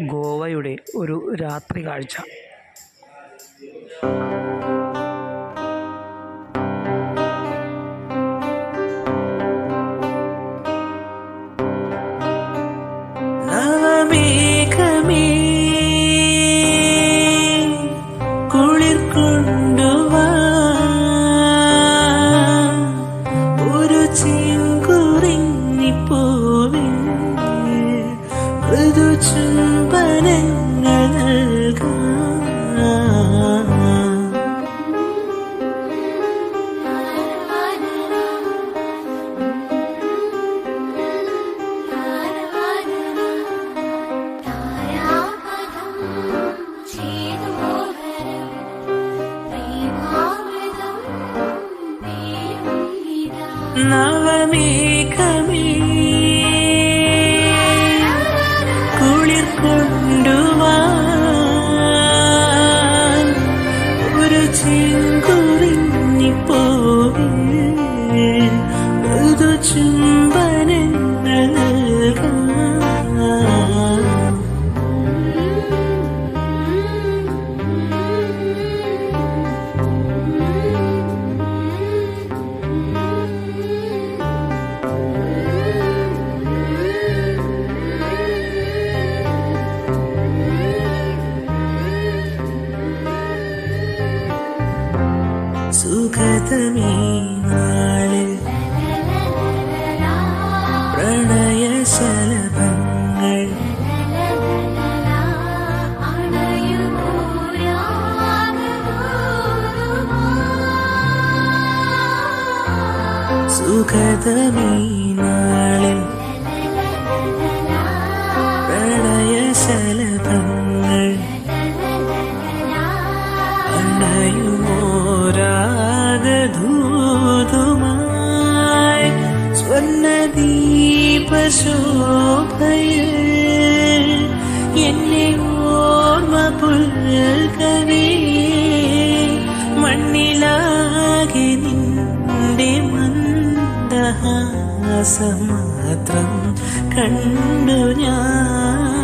ഗോവയുടെ ഒരു രാത്രി കാഴ്ച. നവമേഘമേ നവമേഘമേ. കുളിർ കൊണ്ടുവാ ഒരു ചെങ്കുറിഞ്ഞി പോവിൽ മൃദു ചുംബനങ്ങൾ സുഖതമീ നാളിൽ പ്രണയശലഭങ്ങൾ. അണയുമോരാഗധൂതുമായി എന്നെ ഓർമ്മ മണ്ണിലാകെ മന്ദഹാസമാത്രം കണ്ടു ഞാൻ.